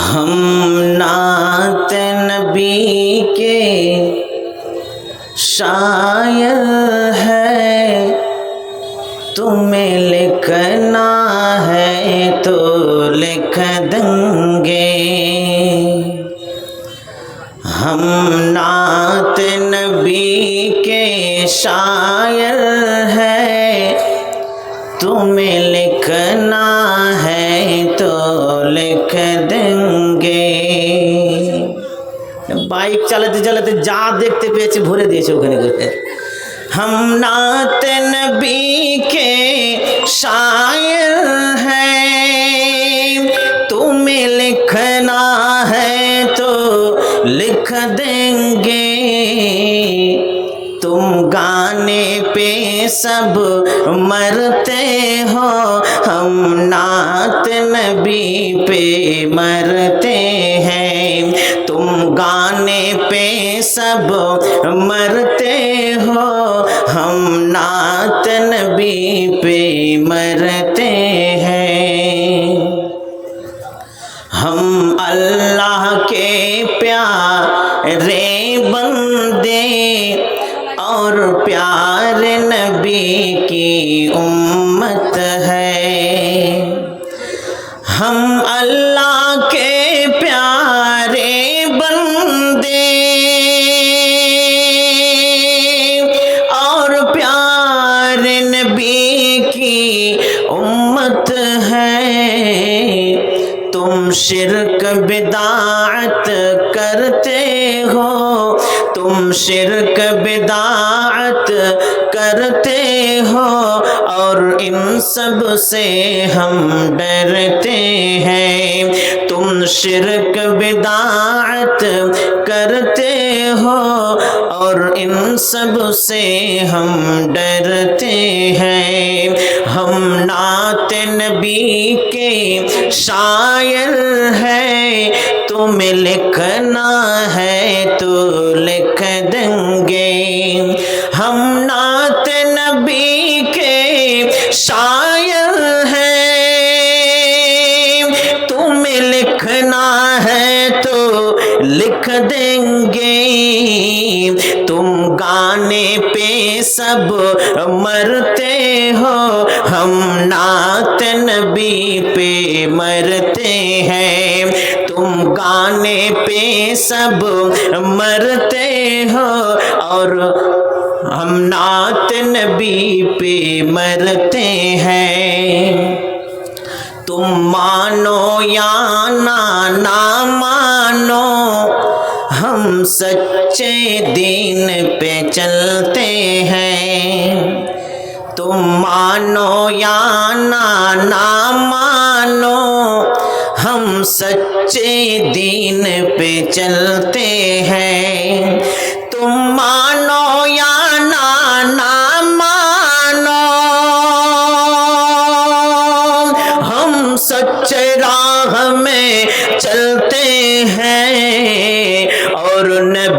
ہم نعت نبی کے شاعر ہے تمہیں لکھنا ہے تو لکھ دیں گے۔ ہم نعت نبی کے شاعر চালাতে চালাতে যা দেখতে পেয়েছে ভরে দিয়েছে ওখানে করে ہم نعت نبی کے شاعر ہیں تمہیں لکھنا ہے تو لکھ دیں گے تم گانے پہ سب مرتے ہو ہم نعت نبی پہ مرتے ہیں تم گانے پہ سب مرتے ہو، ہم نعت نبی پہ مرتے ہیں۔ ہم اللہ کے پیارے بندے اور پیار کرتے ہو، تم شرک، بدعت کرتے ہو، اور ان سب سے ہم ڈرتے ہیں۔ تم شرک، بدعت کرتے ہو، اور ان سب سے ہم ڈرتے ہیں۔ ہم نعت نبی کے شاعر ہے تمہیں لکھنا ہے تو لکھ دیں گے۔ ہم نعت نبی کے شاعر ہیں۔ تمہیں لکھنا ہے تو لکھ دیں گے۔ تم گانے پہ سب مرتے ہو۔ ہم نعت نبی پہ مرتے ہیں۔ تم پہ سب مرتے ہو اور ہم نعت نبی پہ مرتے ہیں۔ تم مانو یا نہ مانو، ہم سچے دین پہ چلتے ہیں۔ تم مانو یا نہ نہ مانو ہم سچے دین پہ چلتے ہیں۔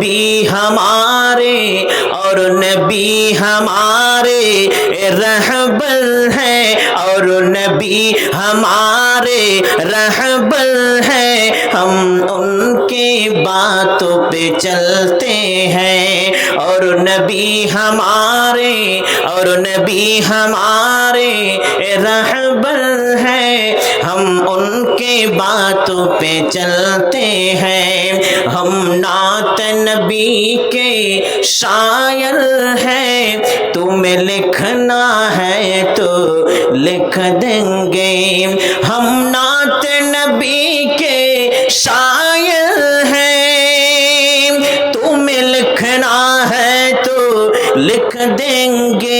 نبی ہمارے اور نبی ہمارے رہبر ہے اور نبی ہمارے رہبر ہے ہم ان کی باتوں پہ چلتے ہیں اور نبی ہمارے اور نبی ہمارے رہبر ہے ہم ان کے باتوں پہ چلتے ہیں۔ ہم نعت نبی کے شاعر ہیں۔ تمہیں لکھنا ہے تو لکھ دیں گے۔ ہم نعت نبی کے شاعر ہیں۔ تمہیں لکھنا ہے تو لکھ دیں گے۔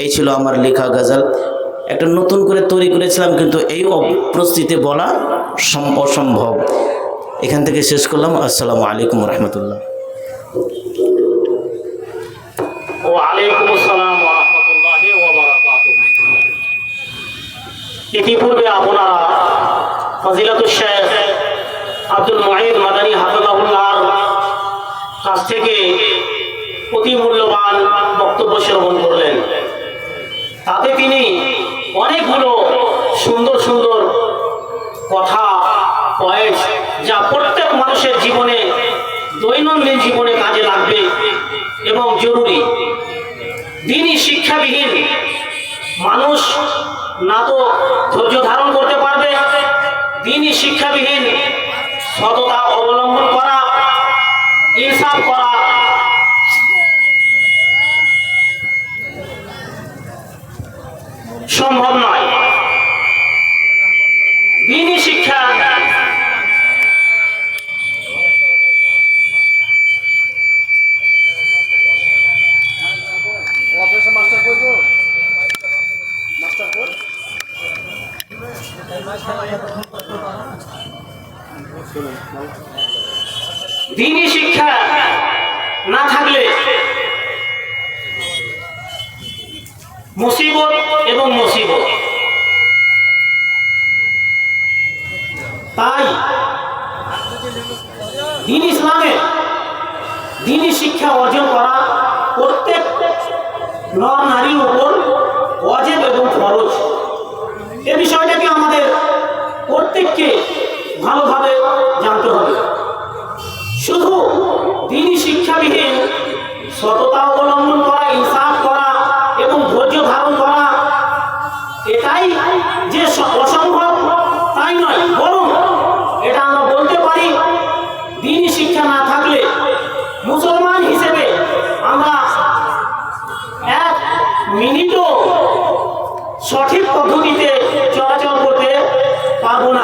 এই ছিল আমার লেখা গজল। একটা নতুন করে তৈরি করেছিলাম, কিন্তু এই অপ্রস্তুতিতে বলা অসম্ভব এখান থেকে শেষ করলাম। আসসালামু আলাইকুম রহমতুল্লাহ। ইতিপূর্বে আপনারা ফজিলাতুল শেখ আব্দুল মুঈদ মাদানী হাফিজাহুল্লাহ থেকে অতি মূল্যবান বক্তব্য শ্রবণ করলেন। তাতে তিনি অনেকগুলো সুন্দর সুন্দর কথা পয়েন্ট যা প্রত্যেক মানুষের জীবনে, দৈনন্দিন জীবনে কাজে লাগবে এবং জরুরি। দিনই শিক্ষাবিহীন মানুষ না তো ধৈর্য ধারণ করতে পারবে দিনই শিক্ষাবিহীন সততা অবলম্বন করা ইনসাফ করা। সম্ভব নয়। দিনই শিক্ষা না থাকলে মুসিবত এবং মুসিবত তাই দিন ইসলামে দিনই শিক্ষা অর্জন করা প্রত্যেক নর নারীর উপর অজেব এবং খরচ এ বিষয়টাকে আমাদের প্রত্যেককে ভালোভাবে পারবো না